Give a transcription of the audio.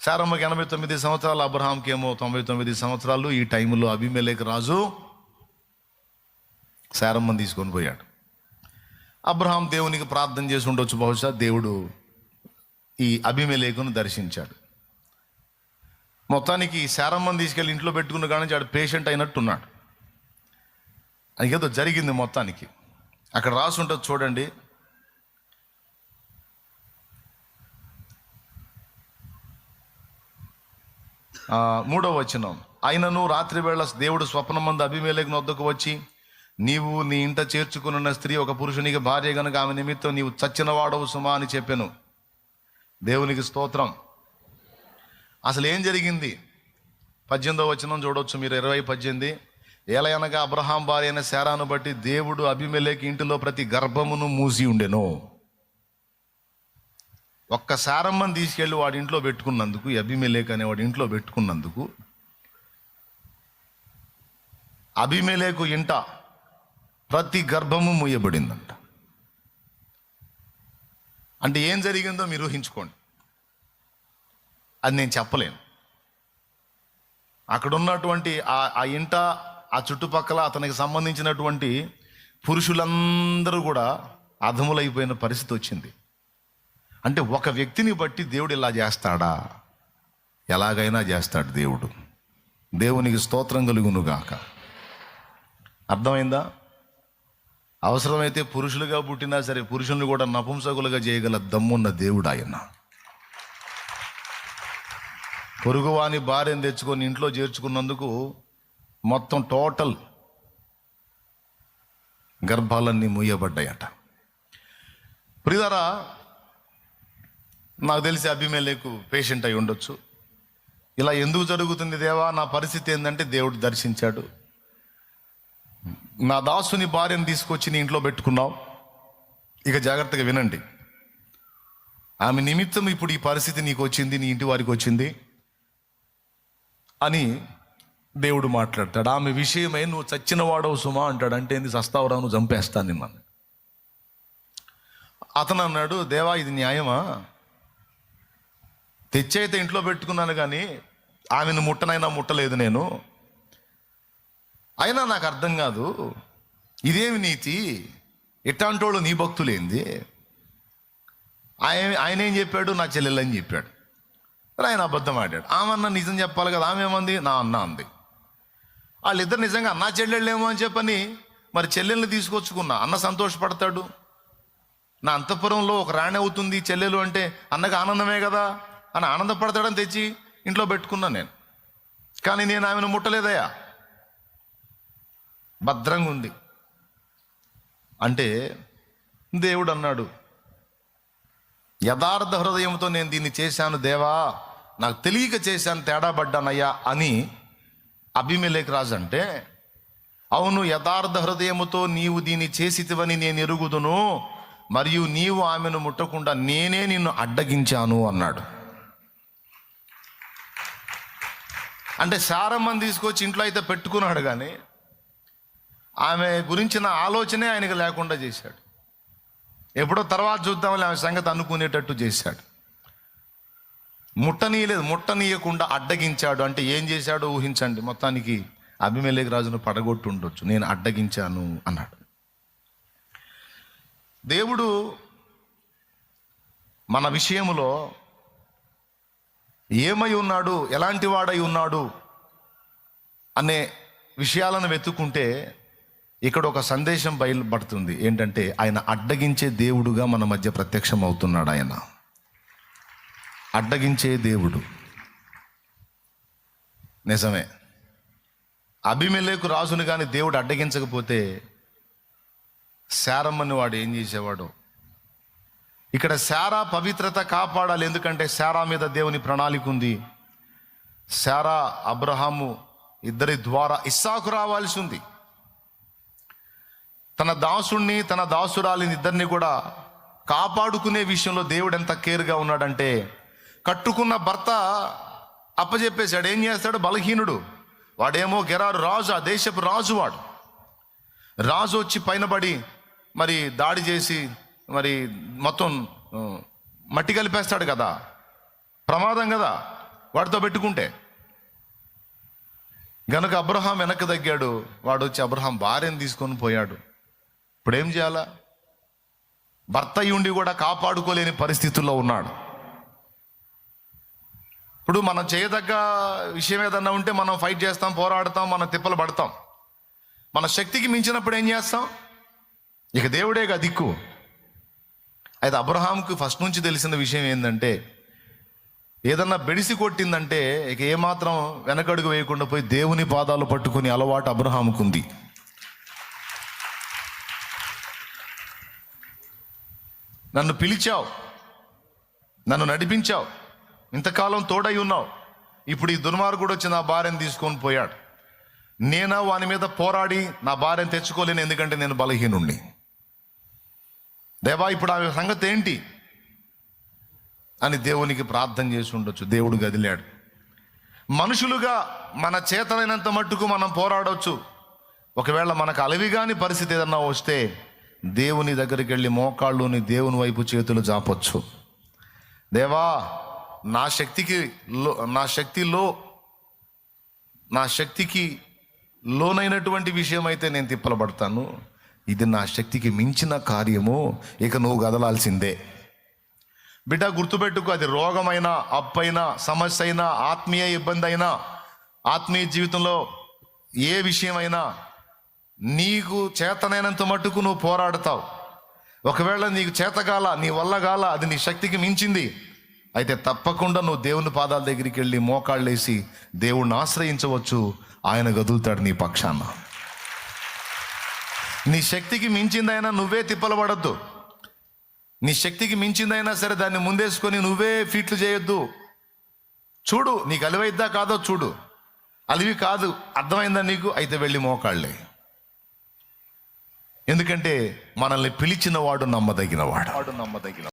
సారమ్మకి ఎనభై తొమ్మిది సంవత్సరాలు అబ్రహాంకి ఏమో తొంభై తొమ్మిది సంవత్సరాలు. ఈ టైంలో అభిమేలేక రాజు సారమ్మని తీసుకొని పోయాడు. అబ్రహాం దేవునికి ప్రార్థన చేసి ఉండొచ్చు. బహుశా దేవుడు ఈ అభిమేలేకును దర్శించాడు. మొత్తానికి శారమ్మని తీసుకెళ్ళి ఇంట్లో పెట్టుకున్న కానీ ఆడు పేషెంట్ అయినట్టున్నాడు. అది ఏదో జరిగింది మొత్తానికి. అక్కడ రాసి ఉంటుంది చూడండి. మూడవ వచనం. అయినను రాత్రి వేళ దేవుడు స్వప్నమందు అభిమేలకు నొద్దకు వచ్చి నీవు నీ ఇంట చేర్చుకున్న స్త్రీ ఒక పురుషునికి భార్య గనుక ఆమె నిమిత్తం నీవు చచ్చిన వాడవు సుమా అని చెప్పాను. దేవునికి స్తోత్రం. అసలు ఏం జరిగింది? పద్దెనిమిదో వచనం చూడవచ్చు మీరు ఇరవై పద్దెనిమిది. ఏలయనగా అబ్రహాం భార్య అయిన శారాను బట్టి దేవుడు అభిమేలేకి ఇంటిలో ప్రతి గర్భమును మూసి ఉండెను. ఒక్క సారమ్మని తీసుకెళ్ళి వాడి ఇంట్లో పెట్టుకున్నందుకు ఈ అభిమేలేక్ అనే వాడి ఇంట్లో పెట్టుకున్నందుకు అభిమేలేకు ఇంట ప్రతి గర్భము మూయబడిందంట. అంటే ఏం జరిగిందో మీరు ఊహించుకోండి. అది నేను చెప్పలేను. అక్కడ ఉన్నటువంటి ఆ ఆ ఇంట ఆ చుట్టుపక్కల అతనికి సంబంధించినటువంటి పురుషులందరూ కూడా అధములైపోయిన పరిస్థితి వచ్చింది. అంటే ఒక వ్యక్తిని బట్టి దేవుడు ఇలా చేస్తాడా? ఎలాగైనా చేస్తాడు దేవుడు. దేవునికి స్తోత్రం కలుగునుగాక. అర్థమైందా? అవసరమైతే పురుషులుగా పుట్టినా సరే పురుషుల్ని కూడా నపుంసకులుగా చేయగల దమ్మున్న దేవుడు ఆయన. పొరుగువాని భార్యను తెచ్చుకొని ఇంట్లో చేర్చుకున్నందుకు మొత్తం టోటల్ గర్భాలన్నీ మూయబడ్డాయట. ప్రిదరా నాకు తెలిసి అభిమేలకు పేషెంట్ అయి ఉండొచ్చు. ఇలా ఎందుకు జరుగుతుంది దేవా? నా పరిస్థితి ఏంటంటే దేవుడు దర్శించాడు. నా దాసుని భార్యను తీసుకొచ్చి నీ ఇంట్లో పెట్టుకున్నావు. ఇక జాగ్రత్తగా వినండి. ఆమె నిమిత్తం ఇప్పుడు ఈ పరిస్థితి నీకు వచ్చింది నీ ఇంటి వారికి వచ్చింది అని దేవుడు మాట్లాడతాడు. ఆమె విషయమై నువ్వు చచ్చిన వాడవు సుమా అంటాడు. అంటే ఏంది? సస్తావురా నువ్వు చంపేస్తాను నిన్న అతను అన్నాడు దేవా ఇది న్యాయమా? తెచ్చైతే ఇంట్లో పెట్టుకున్నాను కానీ ఆమెను ముట్టనైనా ముట్టలేదు నేను. అయినా నాకు అర్థం కాదు ఇదేమి నీతి? ఇట్లాంటోళ్ళు నీ భక్తులేంది? ఆయన ఆయన ఏం చెప్పాడు? నా చెల్లెలని చెప్పాడు. ఆయన అబద్ధం ఆడాడు. ఆమె అన్న నిజం చెప్పాలి కదా ఆమె ఏమంది? నా అన్న అంది. వాళ్ళిద్దరు నిజంగా అన్న చెల్లెళ్ళేమో అని చెప్పని మరి చెల్లెల్ని తీసుకొచ్చుకున్నా. అన్న సంతోషపడతాడు. నా అంతఃపురంలో ఒక రాణి అవుతుంది చెల్లెలు అంటే అన్నకు ఆనందమే కదా. అని ఆనందపడతాడని తెచ్చి ఇంట్లో పెట్టుకున్నాను నేను. కానీ నేను ఆమెను ముట్టలేదయా భద్రంగా ఉంది. అంటే దేవుడు అన్నాడు యథార్థ హృదయంతో నేను దీన్ని చేశాను దేవా నాకు తెలియక చేశాను తేడా పడ్డానయ్యా అని అభిమేలేక్ రాజు అంటే అవును యథార్థ హృదయముతో నీవు దీన్ని చేసితివని నేను ఎరుగుదును మరియు నీవు ఆమెను ముట్టకుండా నేనే నిన్ను అడ్డగించాను అన్నాడు. అంటే సారమ్మని తీసుకొచ్చి ఇంట్లో అయితే పెట్టుకున్నాడు కానీ ఆమె గురించిన ఆలోచనే ఆయనకు లేకుండా చేశాడు. ఎప్పుడో తర్వాత చూద్దామని ఆమె సంగతి అనుకునేటట్టు చేశాడు. ముట్టనీయలేదు ముట్టనీయకుండా అడ్డగించాడు. అంటే ఏం చేశాడో ఊహించండి. మొత్తానికి అభిమేలేక రాజును పడగొట్టు ఉండొచ్చు నేను అడ్డగించాను అన్నాడు. దేవుడు మన విషయంలో ఏమై ఉన్నాడు? ఎలాంటి వాడై ఉన్నాడు? అనే విషయాలను వెతుక్కుంటే ఇక్కడ ఒక సందేశం బయలుపడుతుంది. ఏంటంటే ఆయన అడ్డగించే దేవుడుగా మన మధ్య ప్రత్యక్షం అవుతున్నాడు ఆయన. అడ్డగించే దేవుడు. నిజమే. అభిమేలేకు రాజును కానీ దేవుడు అడ్డగించకపోతే శారమ్మని వాడు ఏం చేసేవాడు? ఇక్కడ శారా పవిత్రత కాపాడాలి. ఎందుకంటే శారా మీద దేవుని ప్రణాళిక ఉంది. శారా అబ్రహాము ఇద్దరి ద్వారా ఇస్సాకు రావాల్సి ఉంది. తన దాసుణ్ణి తన దాసురాలిని ఇద్దరిని కూడా కాపాడుకునే విషయంలో దేవుడు ఎంత కేర్గా ఉన్నాడంటే కట్టుకున్న భర్త అప్పచెప్పేశాడు ఏం చేస్తాడు? బలహీనుడు. వాడేమో గెరారు రాజు ఆ దేశపు రాజు వాడు రాజు వచ్చి పైన పడి మరి దాడి చేసి మరి మొత్తం మట్టి కలిపేస్తాడు కదా. ప్రమాదం కదా వాడితో పెట్టుకుంటే. గనుక అబ్రహాం వెనక్కి తగ్గాడు వాడు వచ్చి అబ్రహాం భార్యను తీసుకొని పోయాడు. ఇప్పుడు ఏం చేయాలా? భర్త అయి ఉండి కూడా కాపాడుకోలేని పరిస్థితుల్లో ఉన్నాడు. ఇప్పుడు మనం చేయదగ్గ విషయం ఏదన్నా ఉంటే మనం ఫైట్ చేస్తాం పోరాడతాం మనం తిప్పలు పడతాం. మన శక్తికి మించినప్పుడు ఏం చేస్తాం? ఇక దేవుడేగా దిక్కు. అయితే అబ్రహాంకు ఫస్ట్ నుంచి తెలిసిన విషయం ఏంటంటే ఏదన్నా బెడిసి కొట్టిందంటే ఇక ఏమాత్రం వెనకడుగు వేయకుండా పోయి దేవుని పాదాలు పట్టుకుని అలవాటు అబ్రహాముకుంది. నన్ను పిలిచావు నన్ను నడిపించావు ఇంతకాలం తోడై ఉన్నావు ఇప్పుడు ఈ దుర్మార్గుడు వచ్చి నా భార్యను తీసుకొని పోయాడు. నేనా వాని మీద పోరాడి నా భార్యను తెచ్చుకోలేను ఎందుకంటే నేను బలహీనుణ్ణి. దేవా ఇప్పుడు ఆమె సంగతి ఏంటి? అని దేవునికి ప్రార్థన చేసి ఉండొచ్చు. దేవుడు గదిలాడు. మనుషులుగా మన చేతనైనంత మట్టుకు మనం పోరాడవచ్చు ఒకవేళ మనకు అలవిగాని పరిస్థితి ఏదన్నా వస్తే దేవుని దగ్గరికి వెళ్ళి మోకాళ్ళుని దేవుని వైపు చేతులు జాపొచ్చు. దేవా నా శక్తికి లో నా శక్తిలో నా శక్తికి లోనైనటువంటి విషయం అయితే నేను తిప్పలబడతాను. ఇది నా శక్తికి మించిన కార్యము. ఇక నువ్వు కదలాల్సిందే బిడ్డ గుర్తుపెట్టుకో అది రోగమైనా అప్పైనా సమస్య అయినా ఆత్మీయ ఇబ్బంది అయినా ఆత్మీయ జీవితంలో ఏ విషయమైనా నీకు చేతనైనంత మట్టుకు నువ్వు పోరాడతావు. ఒకవేళ నీకు చేతగాల నీ వల్ల గాల అది నీ శక్తికి మించింది అయితే తప్పకుండా నువ్వు దేవుని పాదాల దగ్గరికి వెళ్ళి మోకాళ్ళేసి దేవుణ్ణి ఆశ్రయించవచ్చు. ఆయన గదులుతాడు నీ పక్షాన. నీ శక్తికి మించిందైనా నువ్వే తిప్పలబడద్దు. నీ శక్తికి మించిందైనా సరే దాన్ని ముందేసుకొని నువ్వే ఫీట్లు చేయొద్దు. చూడు నీకు అలివైద్దా కాదో చూడు. అలివి కాదు అర్థమైందా నీకు? అయితే వెళ్ళి మోకాళ్ళే. ఎందుకంటే మనల్ని పిలిచిన వాడు నమ్మదగిన వాడు. వాడు నమ్మదగిన